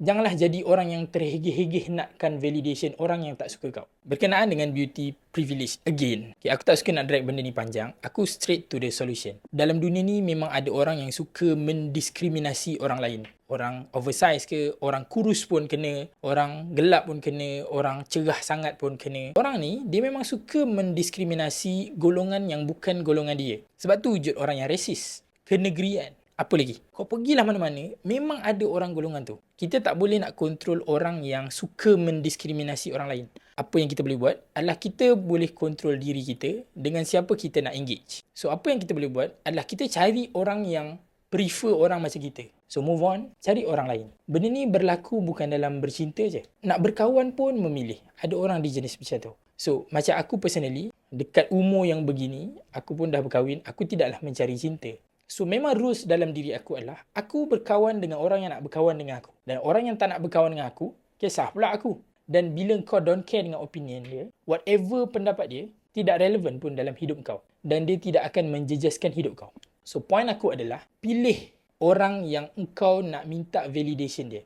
Janganlah jadi orang yang terhegeh-hegeh nakkan validation orang yang tak suka kau. Berkenaan dengan beauty privilege. Again, okay, aku tak suka nak drag benda ni panjang. Aku straight to the solution. Dalam dunia ni memang ada orang yang suka mendiskriminasi orang lain. Orang oversize ke, orang kurus pun kena, orang gelap pun kena, orang cerah sangat pun kena. Orang ni, dia memang suka mendiskriminasi golongan yang bukan golongan dia. Sebab tu wujud orang yang resis. Kenegerian. Apa lagi? Kau pergilah mana-mana, memang ada orang golongan tu. Kita tak boleh nak kontrol orang yang suka mendiskriminasi orang lain. Apa yang kita boleh buat adalah kita boleh kontrol diri kita dengan siapa kita nak engage. So, apa yang kita boleh buat adalah kita cari orang yang prefer orang macam kita. So, move on, cari orang lain. Benda ni berlaku bukan dalam bercinta je. Nak berkawan pun memilih. Ada orang di jenis macam tu. So, macam aku personally, dekat umur yang begini, aku pun dah berkahwin, aku tidaklah mencari cinta. So memang rules dalam diri aku adalah aku berkawan dengan orang yang nak berkawan dengan aku. Dan orang yang tak nak berkawan dengan aku, kisah pula aku. Dan bila kau don't care dengan opinion dia, whatever pendapat dia, tidak relevan pun dalam hidup kau. Dan dia tidak akan menjejaskan hidup kau. So point aku adalah, pilih orang yang engkau nak minta validation dia.